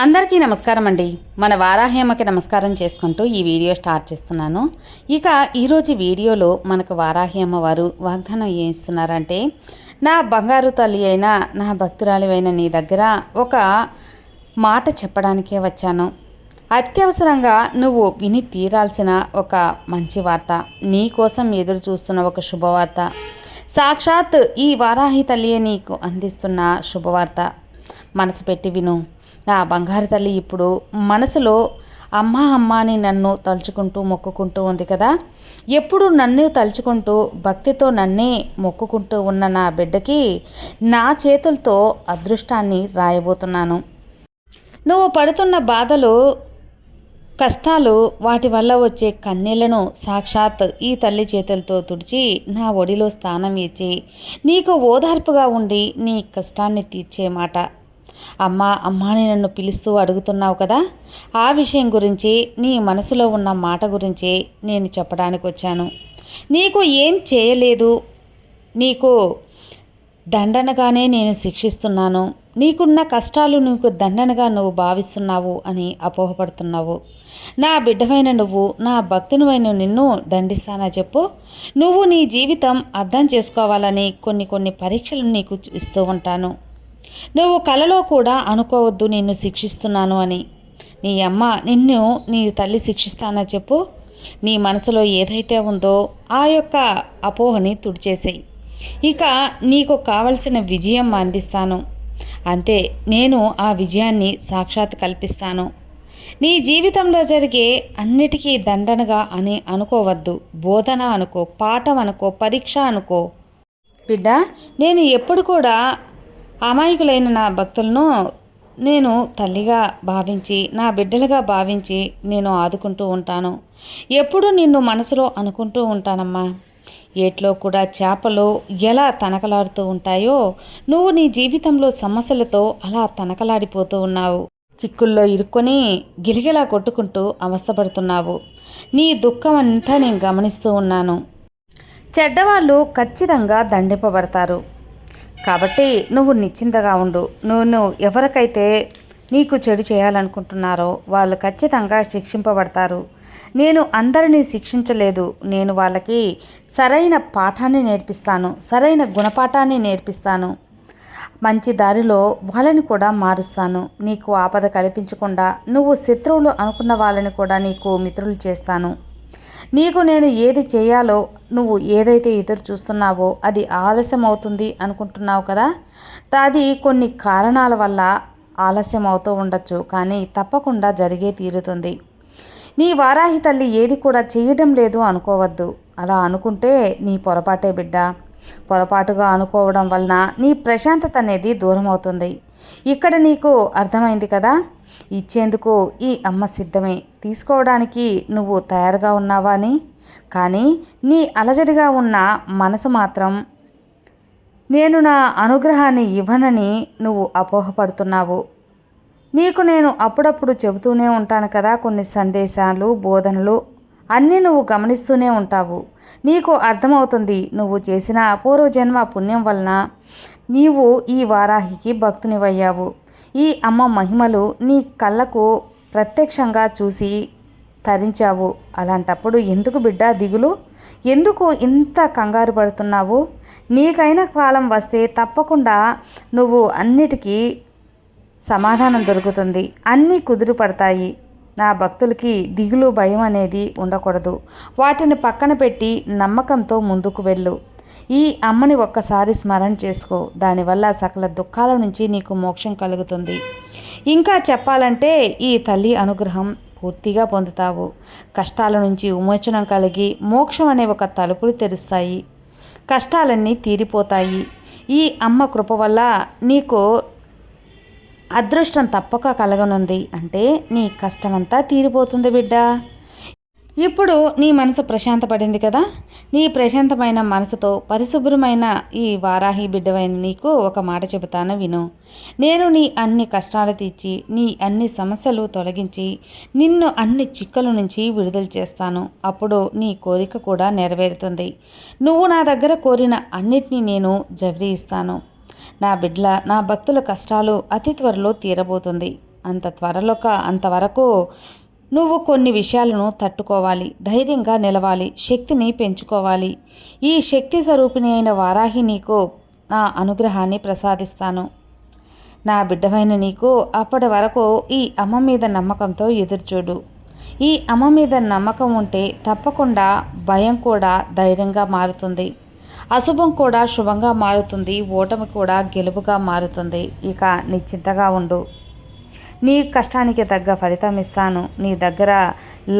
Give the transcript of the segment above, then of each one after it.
అందరికీ నమస్కారం అండి. మన వారాహేమకి నమస్కారం చేసుకుంటూ ఈ వీడియో స్టార్ట్ చేస్తున్నాను. ఇక ఈరోజు వీడియోలో మనకు వారాహేమ వారు వాగ్దానం ఏం నా బంగారు తల్లి అయిన నా భక్తురాలివైన నీ దగ్గర ఒక మాట చెప్పడానికే వచ్చాను. అత్యవసరంగా నువ్వు విని తీరాల్సిన ఒక మంచి వార్త నీ కోసం ఎదురు చూస్తున్న ఒక శుభవార్త. సాక్షాత్ ఈ వారాహి తల్లియే నీకు అందిస్తున్న శుభవార్త. మనసు పెట్టి విను. నా బంగారు తల్లి ఇప్పుడు మనసులో అమ్మా అమ్మ అని నన్ను తలుచుకుంటూ మొక్కుకుంటూ ఉంది కదా. ఎప్పుడు నన్ను తలుచుకుంటూ భక్తితో నన్నే మొక్కుకుంటూ ఉన్న నా బిడ్డకి నా చేతులతో అదృష్టాన్ని రాయబోతున్నాను. నువ్వు పడుతున్న బాధలు కష్టాలు వాటి వల్ల వచ్చే కన్నీళ్ళను సాక్షాత్ ఈ తల్లి చేతులతో తుడిచి నా ఒడిలో స్థానం ఇచ్చి నీకు ఓదార్పుగా ఉండి నీ కష్టాన్ని తీర్చే మాట. అమ్మా అమ్మాని నన్ను పిలుస్తూ అడుగుతున్నావు కదా? ఆ విషయం గురించి నీ మనసులో ఉన్న మాట గురించి నేను చెప్పడానికి వచ్చాను. నీకు ఏం చేయలేదు? నీకు దండనగానే నేను శిక్షిస్తున్నాను. నీకున్న కష్టాలు నీకు దండనగా నువ్వు భావిస్తున్నావు అని అపోహపడుతున్నావు. నా బిడ్డవైన నువ్వు నా భక్తునివైన నిన్ను దండిస్తానా చెప్పు. నువ్వు నీ జీవితం అర్థం చేసుకోవాలని కొన్ని కొన్ని పరీక్షలు నీకు ఇస్తూ ఉంటాను. నువ్వు కలలో కూడా అనుకోవద్దు నిన్ను శిక్షిస్తున్నాను అని. నీ అమ్మ నిన్ను నీ తల్లి శిక్షిస్తానా చెప్పు. నీ మనసులో ఏదైతే ఉందో ఆ యొక్క అపోహని తుడిచేసేయి. ఇక నీకు కావలసిన విజయం అందిస్తాను. అంతే నేను ఆ విజయాన్ని సాక్షాత్ కల్పిస్తాను. నీ జీవితంలో జరిగే అన్నిటికీ దండనగా అని అనుకోవద్దు బోధన అనుకో పాఠం అనుకో పరీక్ష అనుకో. బిడ్డ నేను ఎప్పుడు కూడా అమాయకులైన నా భక్తులను నేను తల్లిగా భావించి నా బిడ్డలుగా భావించి నేను ఆదుకుంటూ ఉంటాను. ఎప్పుడు నిన్ను మనసులో అనుకుంటూ ఉంటానమ్మా. ఏట్లో కూడా చేపలు ఎలా తనకలాడుతూ ఉంటాయో నువ్వు నీ జీవితంలో సమస్యలతో అలా తనకలాడిపోతూ ఉన్నావు. చిక్కుల్లో ఇరుక్కొని గిలిగిలా కొట్టుకుంటూ అవస్థపడుతున్నావు. నీ దుఃఖం అంతా నేను గమనిస్తూ ఉన్నాను. చెడ్డవాళ్ళు ఖచ్చితంగా దండింపబడతారు. కాబట్టి నువ్వు నిశ్చింతగా ఉండు. నువ్వు నువ్వు ఎవరికైతే నీకు చెడు చేయాలనుకుంటున్నారో వాళ్ళు ఖచ్చితంగా శిక్షింపబడతారు. నేను అందరినీ శిక్షించలేదు. నేను వాళ్ళకి సరైన పాఠాన్ని నేర్పిస్తాను. సరైన గుణపాఠాన్ని నేర్పిస్తాను. మంచి దారిలో వాళ్ళని కూడా మారుస్తాను. నీకు ఆపద కల్పించకుండా నువ్వు శత్రువులు అనుకున్న వాళ్ళని కూడా నీకు మిత్రులు చేస్తాను. నీకు నేను ఏది చేయాలో నువ్వు ఏదైతే ఎదురు చూస్తున్నావో అది ఆలస్యం అవుతుంది అనుకుంటున్నావు కదా? అది కొన్ని కారణాల వల్ల ఆలస్యం అవుతూ ఉండొచ్చు కానీ తప్పకుండా జరిగే తీరుతుంది. నీ వారాహి తల్లి ఏది కూడా చేయడం లేదు అనుకోవద్దు. అలా అనుకుంటే నీ పొరపాటే బిడ్డ. పొరపాటుగా అనుకోవడం వలన నీ ప్రశాంతత అనేది దూరం అవుతుంది ఇక్కడ నీకు అర్థమైంది కదా? ఇచ్చేందుకు ఈ అమ్మ సిద్ధమే. తీసుకోవడానికి నువ్వు తయారుగా ఉన్నావా అని? కానీ నీ అలజడిగా ఉన్న మనసు మాత్రం నేను నా అనుగ్రహాన్ని ఇవ్వనని నువ్వు అపోహపడుతున్నావు. నీకు నేను అప్పుడప్పుడు చెబుతూనే ఉంటాను కదా కొన్ని సందేశాలు బోధనలు. అన్నీ నువ్వు గమనిస్తూనే ఉంటావు. నీకు అర్థమవుతుంది నువ్వు చేసిన అపూర్వజన్మ పుణ్యం వలన నీవు ఈ వారాహికి భక్తునివయ్యావు. ఈ అమ్మ మహిమలు నీ కళ్ళకు ప్రత్యక్షంగా చూసి తరించావు. అలాంటప్పుడు ఎందుకు బిడ్డ దిగులు? ఎందుకు ఇంత కంగారు పడుతున్నావు? నీకైన కాలం వస్తే తప్పకుండా నువ్వు అన్నిటికీ సమాధానం దొరుకుతుంది. అన్నీ కుదురు పడతాయి. నా భక్తులకి దిగులు భయం అనేది ఉండకూడదు. వాటిని పక్కన పెట్టి నమ్మకంతో ముందుకు వెళ్ళు. ఈ అమ్మని ఒక్కసారి స్మరణ చేసుకో. దానివల్ల సకల దుఃఖాల నుంచి నీకు మోక్షం కలుగుతుంది. ఇంకా చెప్పాలంటే ఈ తల్లి అనుగ్రహం పూర్తిగా పొందుతావు. కష్టాల నుంచి విమోచనం కలిగి మోక్షం అనే ఒక తలుపులు తెరుస్తాయి. కష్టాలన్నీ తీరిపోతాయి. ఈ అమ్మ కృప వల్ల నీకు అదృష్టం తప్పక కలగనుంది అంటే నీ కష్టమంతా తీరిపోతుంది బిడ్డ. ఇప్పుడు నీ మనసు ప్రశాంతపడింది కదా? నీ ప్రశాంతమైన మనసుతో పరిశుభ్రమైన ఈ వారాహి బిడ్డవైన నీకు ఒక మాట చెబుతాను విను. నేను నీ అన్ని కష్టాలు తీర్చి నీ అన్ని సమస్యలు తొలగించి నిన్ను అన్ని చిక్కల నుంచి విడుదల చేస్తాను. అప్పుడు నీ కోరిక కూడా నెరవేరుతుంది. నువ్వు నా దగ్గర కోరిన అన్నిటినీ నేను జవరి ఇస్తాను. నా బిడ్ల నా భక్తుల కష్టాలు అతి త్వరలో తీరబోతుంది. అంత త్వరలో అంతవరకు నువ్వు కొన్ని విషయాలను తట్టుకోవాలి ధైర్యంగా నిలవాలి శక్తిని పెంచుకోవాలి. ఈ శక్తి స్వరూపిణి అయిన వారాహి నీకు నా అనుగ్రహాన్ని ప్రసాదిస్తాను. నా బిడ్డమైన నీకు అప్పటి వరకు ఈ అమ్మ మీద నమ్మకంతో ఎదురుచూడు. ఈ అమ్మ మీద నమ్మకం ఉంటే తప్పకుండా భయం కూడా ధైర్యంగా మారుతుంది. అశుభం కూడా శుభంగా మారుతుంది ఓటమి కూడా గెలుపుగా మారుతుంది. ఇక నిశ్చింతగా ఉండు. నీ కష్టానికి తగ్గ ఫలితం ఇస్తాను. నీ దగ్గర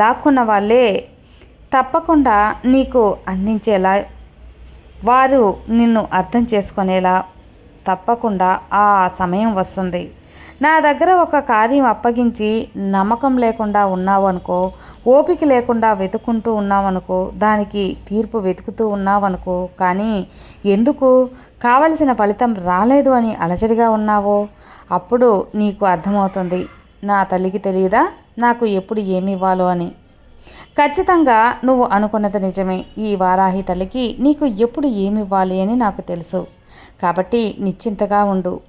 లాక్కున్న వాళ్ళే తప్పకుండా నీకు అందించేలా వారు నిన్ను అర్థం చేసుకునేలా తప్పకుండా ఆ సమయం వస్తుంది. నా దగ్గర ఒక కార్యం అప్పగించి నమ్మకం లేకుండా ఉన్నావనుకో ఓపిక లేకుండా వెతుకుంటూ ఉన్నావనుకో దానికి తీర్పు వెతుకుతూ ఉన్నావనుకో కానీ ఎందుకు? కావలసిన ఫలితం రాలేదు అని అలజడిగా ఉన్నావో? అప్పుడు నీకు అర్థమవుతుంది. నా తల్లికి తెలియదా? నాకు ఎప్పుడు ఏమి ఇవ్వాలో అని. ఖచ్చితంగా నువ్వు అనుకున్నది నిజమే. ఈ వారాహి తల్లికి నీకు ఎప్పుడు ఏమి ఇవ్వాలి అని నాకు తెలుసు. కాబట్టి నిశ్చింతగా ఉండు.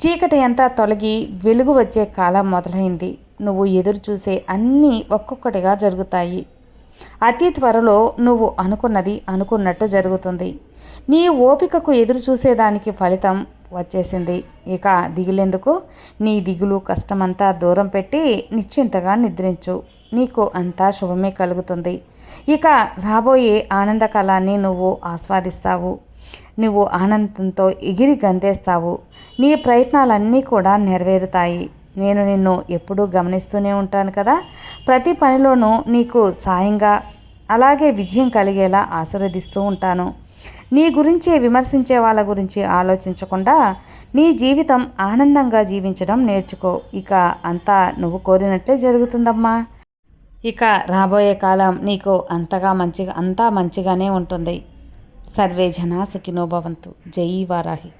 చీకటి అంతా తొలగి వెలుగు వచ్చే కాలం మొదలైంది. నువ్వు ఎదురు చూసే అన్నీ ఒక్కొక్కటిగా జరుగుతాయి. అతి త్వరలో నువ్వు అనుకున్నది అనుకున్నట్టు జరుగుతుంది. నీ ఓపికకు ఎదురు చూసేదానికి ఫలితం వచ్చేసింది. ఇక దిగులేందుకు? నీ దిగులు కష్టమంతా దూరం పెట్టి నిశ్చింతగా నిద్రించు. నీకు అంతా శుభమే కలుగుతుంది. ఇక రాబోయే ఆనందకాలాన్ని నువ్వు ఆస్వాదిస్తావు. నువ్వు ఆనందంతో ఎగిరి గంతేస్తావు నీ ప్రయత్నాలన్నీ కూడా నెరవేరుతాయి. నేను నిన్ను ఎప్పుడూ గమనిస్తూనే ఉంటాను కదా. ప్రతి పనిలోనూ నీకు సాయంగా అలాగే విజయం కలిగేలా ఆశీర్వదిస్తూ ఉంటాను. నీ గురించి విమర్శించే వాళ్ళ గురించి ఆలోచించకుండా నీ జీవితం ఆనందంగా జీవించడం నేర్చుకో. ఇక అంతా నువ్వు కోరినట్లే జరుగుతుందమ్మా. ఇక రాబోయే కాలం నీకు అంతగా మంచిగా అంతా మంచిగానే ఉంటుంది. సర్వే జనా సుఖినో భవంతు. జై వారాహి.